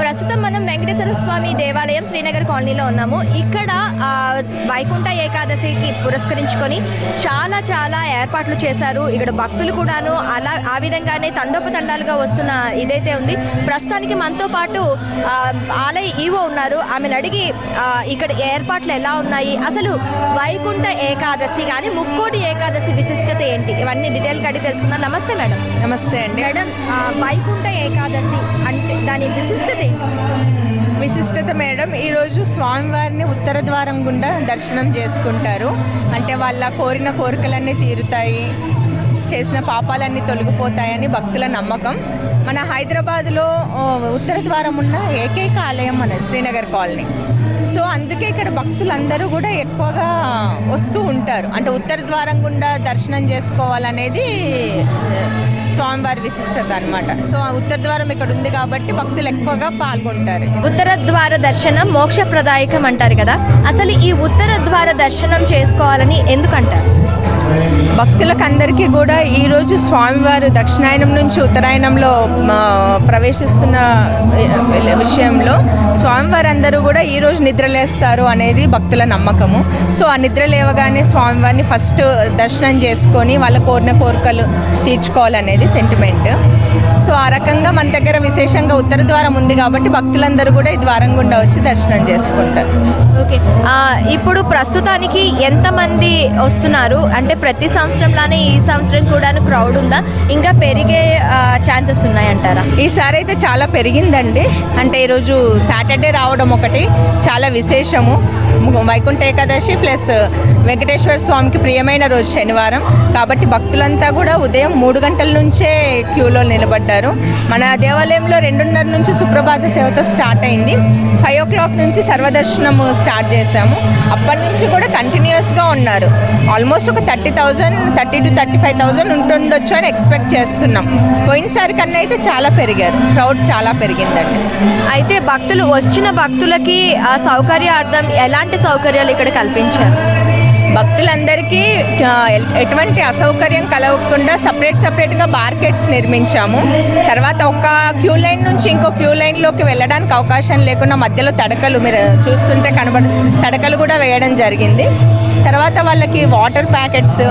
ప్రస్తుతం మనం వెంకటేశ్వర స్వామి దేవాలయం శ్రీనగర్ కాలనీలో ఉన్నాము. ఇక్కడ వైకుంఠ ఏకాదశికి పురస్కరించుకొని చాలా చాలా ఏర్పాట్లు చేశారు. ఇక్కడ భక్తులు కూడాను అలా ఆ విధంగానే తండోపతండాలుగా వస్తున్న ఇదైతే ఉంది. ప్రస్తుతానికి మనతో పాటు ఆలయ ఈవో ఉన్నారు. ఆమెను అడిగి ఇక్కడ ఏర్పాట్లు ఎలా ఉన్నాయి? అసలు వైకుంఠ ఏకాదశి కానీ ముక్కోటి ఏకాదశి విశిష్టత ఏంటి? ఇవన్నీ డీటెయిల్గా అడిగి తెలుసుకుందాం. నమస్తే మేడం. నమస్తే అండి. మేడం వైకుంఠ ఏకాదశి అంటే దాని విశిష్టత ఏంటి విశిష్టత మేడం ఈరోజు స్వామివారిని ఉత్తర ద్వారం గుండా దర్శనం చేసుకుంటారు. అంటే వాళ్ళ కోరిన కోరికలన్నీ తీరుతాయి చేసిన పాపాలన్నీ తొలగిపోతాయని భక్తుల నమ్మకం. మన హైదరాబాద్లో ఉత్తర ద్వారం ఉన్న ఏకైక ఆలయం మన శ్రీనగర్ కాలనీ. సో అందుకే ఇక్కడ భక్తులందరూ కూడా ఎక్కువగా వస్తూ ఉంటారు. అంటే ఉత్తర ద్వారం గుండా దర్శనం చేసుకోవాలనేది స్వామివారి విశిష్టత అనమాట సో ఆ ఉత్తర ద్వారం ఇక్కడ ఉంది కాబట్టి భక్తులు ఎక్కువగా పాల్గొంటారు. ఉత్తర ద్వార దర్శనం మోక్షప్రదాయకం అంటారు కదా? అసలు ఈ ఉత్తర ద్వార దర్శనం చేసుకోవాలని ఎందుకంటారు? భక్తులకు అందరికీ కూడా ఈరోజు స్వామివారు దక్షిణాయనం నుంచి ఉత్తరాయణంలో ప్రవేశిస్తున్న విషయంలో స్వామివారు అందరూ కూడా ఈరోజు నిద్రలేస్తారు అనేది భక్తుల నమ్మకము. సో ఆ నిద్ర లేవగానే స్వామివారిని ఫస్ట్ దర్శనం చేసుకొని వాళ్ళ కోరిన కోరికలు తీర్చుకోవాలనేది సెంటిమెంట్ సో ఆ రకంగా మన దగ్గర విశేషంగా ఉత్తర ద్వారం ఉంది కాబట్టి భక్తులందరూ కూడా ఈ ద్వారం గుండా వచ్చి దర్శనం చేసుకుంటారు. ఓకే. ఇప్పుడు ప్రస్తుతానికి ఎంతమంది వస్తున్నారు? అంటే ప్రతి సంవత్సరంలానే ఈ సంవత్సరం కూడా క్రౌడ్ ఉందా? ఇంకా పెరిగే ఛాన్సెస్ ఉన్నాయంటారా? ఈసారి అయితే చాలా పెరిగిందండి. అంటే ఈరోజు సాటర్డే రావడం ఒకటి చాలా విశేషము. వైకుంఠ ఏకాదశి ప్లస్ వెంకటేశ్వర స్వామికి ప్రియమైన రోజు శనివారం. కాబట్టి భక్తులంతా కూడా ఉదయం మూడు గంటల నుంచే క్యూలో నిలబడ్డారు. మన దేవాలయంలో రెండున్నర నుంచి సుప్రభాత సేవతో స్టార్ట్ అయింది. ఫైవ్ ఓ క్లాక్ నుంచి సర్వదర్శనం స్టార్ట్ చేశాము. అప్పటి నుంచి కూడా కంటిన్యూస్గా ఉన్నారు. ఆల్మోస్ట్ ఒక thirty thousand thirty two thirty five thousand ఉంటుండొచ్చు అని ఎక్స్పెక్ట్ చేస్తున్నాం. పోయినసారి కన్నా అయితే చాలా పెరిగారు. క్రౌడ్ చాలా పెరిగిందండి. అయితే భక్తులు వచ్చిన భక్తులకి ఆ సౌకర్యార్థం ఎలాంటి సౌకర్యాలు ఇక్కడ కల్పించారు? భక్తులందరికీ ఎటువంటి అసౌకర్యం కలగకుండా సపరేట్ సపరేట్గా బార్కెట్స్ నిర్మించాము. తర్వాత ఒక క్యూ లైన్ నుంచి ఇంకో క్యూ లైన్లోకి వెళ్ళడానికి అవకాశం లేకుండా మధ్యలో తడకలు మీరు చూస్తుంటే కనబడ తడకలు కూడా వేయడం జరిగింది. తర్వాత వాళ్ళకి వాటర్ ప్యాకెట్స్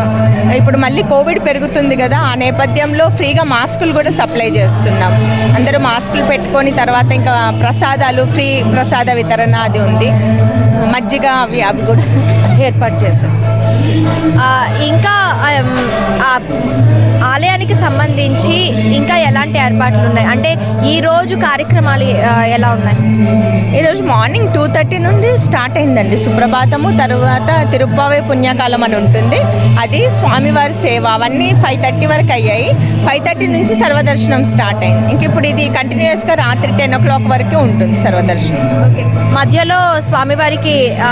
ఇప్పుడు మళ్ళీ కోవిడ్ పెరుగుతుంది కదా ఆ నేపథ్యంలో ఫ్రీగా మాస్కులు కూడా సప్లై చేస్తున్నాం. అందరూ మాస్కులు పెట్టుకొని తర్వాత ఇంకా ప్రసాదాలు ఫ్రీ ప్రసాద వితరణ అది ఉంది. మజ్జిగ అవి అవి కూడా ఏర్పాటు చేశాం ఇంకా ఆలయానికి సంబంధించి ఇంకా ఎలాంటి ఏర్పాట్లు ఉన్నాయి? అంటే ఈ రోజు కార్యక్రమాలు ఎలా ఉన్నాయి? ఈరోజు మార్నింగ్ టూ థర్టీ నుండి స్టార్ట్ అయిందండి. సుప్రభాతము తర్వాత తిరుప్పావే పుణ్యకాలం అని ఉంటుంది. అది స్వామివారి సేవ. అవన్నీ ఫైవ్ థర్టీ వరకు అయ్యాయి. ఫైవ్ థర్టీ నుంచి సర్వదర్శనం స్టార్ట్ అయింది. ఇంక ఇప్పుడు ఇది కంటిన్యూస్గా రాత్రి టెన్ ఓ క్లాక్ వరకే ఉంటుంది సర్వదర్శనం. ఓకే. మధ్యలో స్వామివారికి ఆ,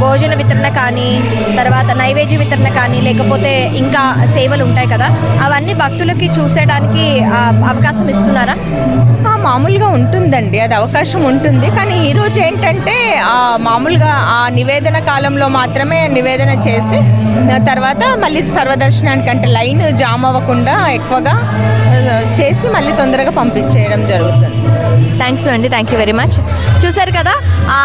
భోజన వితరణ కానీ తర్వాత నైవేద్య వితరణ కానీ లేకపోతే ఇంకా సేవలు ఉంటాయి కదా అవన్నీ భక్తులకి చూసేయడానికి అవకాశం ఇస్తున్నారా? మామూలుగా ఉంటుందండి. అది అవకాశం ఉంటుంది. కానీ ఈరోజు ఏంటంటే మామూలుగా ఆ నివేదన కాలంలో మాత్రమే నివేదన చేసి తర్వాత మళ్ళీ సర్వదర్శనానికి అంటే లైన్ జామ్ అవ్వకుండా ఎక్కువగా చేసి మళ్ళీ తొందరగా పంపించేయడం జరుగుతుంది. థ్యాంక్స్ అండి థ్యాంక్ యూ వెరీ మచ్. చూసారు కదా ఆ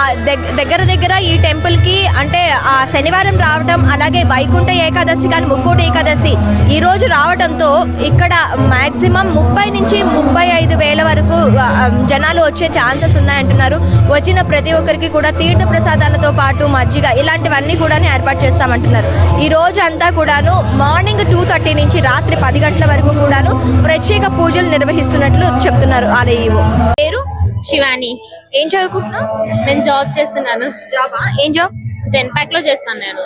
దగ్గర దగ్గర ఈ టెంపుల్కి అంటే ఆ శనివారం రావడం అలాగే వైకుంఠ ఏకాదశి కానీ ముక్కోటి ఏకాదశి ఈ రోజు రావడంతో ఇక్కడ మ్యాక్సిమం ముప్పై నుంచి ముప్పై ఐదు వేల వరకు జనాలు వచ్చే ఛాన్సెస్ ఉన్నాయంటున్నారు. వచ్చిన ప్రతి ఒక్కరికి కూడా తీర్థ ప్రసాదాలతో పాటు మజ్జిగ ఇలాంటివన్నీ కూడా ఏర్పాటు చేస్తామంటున్నారు. ఈ రోజు అంతా కూడాను మార్నింగ్ టూ థర్టీ నుంచి రాత్రి పది గంటల వరకు కూడాను ప్రత్యేక పూజలు నిర్వహిస్తున్నట్లు చెప్తున్నారు ఆలయ. పేరు శివాని. ఏం చదువుకుంటున్నావు? నేను జాబ్ చేస్తున్నాను. జాబా? ఏం జాబ్? జెన్పాక్లో చేస్తాను నేను.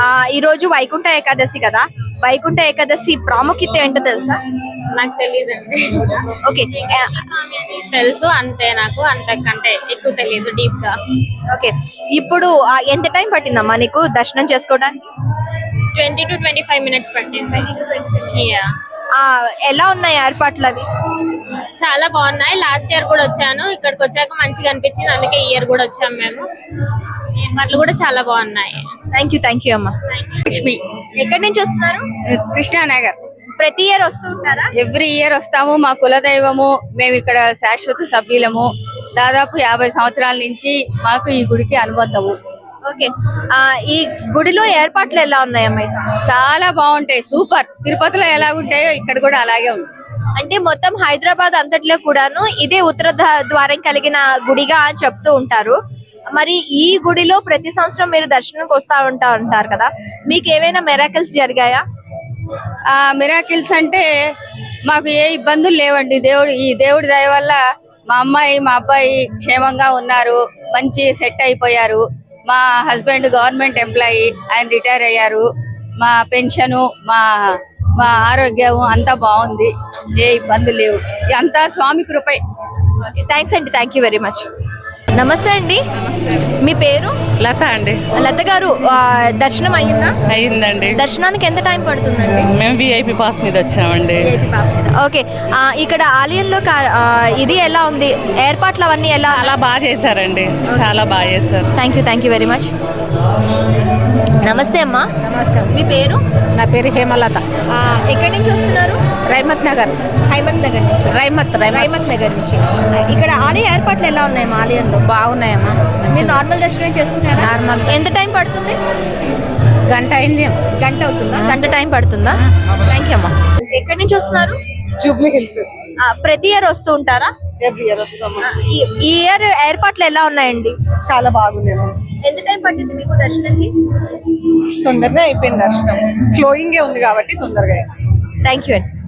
ఆ, ఈరోజు వైకుంఠ ఏకాదశి కదా? వైకుంఠ ఏకాదశి ప్రాముఖ్యత ఏంటో తెలుసా? నాకు తెలియదండి. ఓకే. తెలుసు అంతే నాకు అంతకంటే ఎక్కువ తెలియదు డీప్గా ఓకే. ఇప్పుడు ఎంత టైం పట్టిందమ్మా నీకు దర్శనం చేసుకోవడానికి? Twenty to twenty five minutes పట్టింది. ఎలా ఉన్నాయి ఏర్పాట్లు అవి? చాలా బాగున్నాయి. లాస్ట్ ఇయర్ కూడా వచ్చాను. ఇక్కడికి వచ్చాక మంచిగా అనిపించింది. అందుకే ఈ ఇయర్ కూడా వచ్చాము మేము. ఏర్పాట్లు కూడా చాలా బాగున్నాయి. థ్యాంక్ యూ థ్యాంక్ యూ అమ్మా. లక్ష్మి. ఎక్కడి నుంచి వస్తున్నారు? కృష్ణానగర్. ప్రతి ఇయర్ వస్తూ ఉంటారా? ఎవ్రీ ఇయర్ వస్తాము. మా కులదైవము మేము ఇక్కడ శాశ్వత సభ్యులము. దాదాపు యాభై సంవత్సరాల నుంచి మాకు ఈ గుడికి అనుబంధము. ఓకే. ఆ, ఈ గుడిలో ఏర్పాట్లు ఎలా ఉన్నాయమ్మా? చాలా బాగుంటాయి. సూపర్. తిరుపతిలో ఎలా ఉంటాయో ఇక్కడ కూడా అలాగే ఉంది. అంటే మొత్తం హైదరాబాద్ అంతట్లో కూడాను ఇదే ఉత్తర ద్వారం కలిగిన గుడిగా అని చెప్తూ ఉంటారు. మరి ఈ గుడిలో ప్రతి సంవత్సరం మీరు దర్శనంకి వస్తా ఉంటా ఉంటారు కదా? మీకు ఏవైనా మెరాకిల్స్ జరిగాయా? ఆ మిరాకిల్స్ అంటే మాకు ఏ ఇబ్బందులు లేవండి. దేవుడు ఈ దేవుడి దయ వల్ల మా అమ్మాయి మా అబ్బాయి క్షేమంగా ఉన్నారు. మంచి సెట్ అయిపోయారు. మా హస్బెండ్ గవర్నమెంట్ ఎంప్లాయీ ఆయన రిటైర్ అయ్యారు. మా పెన్షను మా మా ఆరోగ్యం అంతా బాగుంది. ఏ ఇబ్బందులు లేవు. అంతా స్వామి కృపై. థ్యాంక్స్ అండి. థ్యాంక్ యూ వెరీ మచ్ నమస్తే అండి. మీ పేరు? లత అండి. లత గారు దర్శనం అయ్యిందా అయిందండి. దర్శనానికి ఎంత టైం పడుతుందండి? మేము విఐపి పాస్ మీద వచ్చామండి. ఓకే. ఆ, ఇక్కడ ఆలయంలో ఇది ఎలా ఉంది? ఏర్పాట్లు అవన్నీ ఎలా? చాలా బాగా చేశారండి. చాలా బాగా చేశారు. Thank you thank you very much నమస్తే అమ్మా. నమస్తే. మీ పేరు? నా పేరు హేమలత. ఆ, ఎక్కడి నుంచి వస్తున్నారు? రైమత్ నగర్ హైమత్ నగర్ నుంచి. రైమత్ రైమత్. రైమత్ నగర్ నుంచి. ఇక్కడ ఆలయ ఏర్పాట్లు ఎలా ఉన్నాయి మా ఆలయంలో? బాగున్నాయమ్మా. మీరు నార్మల్ దర్శనం చేసుకుంటారా? నార్మల్. ఎంత టైం పడుతుంది? గంట అయింది. గంట అవుతుందా? గంట టైం పడుతుందా? థ్యాంక్ యూ అమ్మా. ఎక్కడి నుంచి వస్తున్నారు? జూబ్లీ హిల్స్. ఆ, ప్రతి ఇయర్ వస్తూ ఉంటారా? ఎవ్రీ ఇయర్ వస్తాము ఈ- ఇయర్ ఏర్పాట్లు ఎలా ఉన్నాయండి? చాలా బాగున్నాము ఎంత టైం పట్టింది మీకు దర్శనానికి? తొందరగా అయిపోయింది దర్శనం. ఫ్లోయింగే ఉంది కాబట్టి తొందరగా. థ్యాంక్ యూ అండి.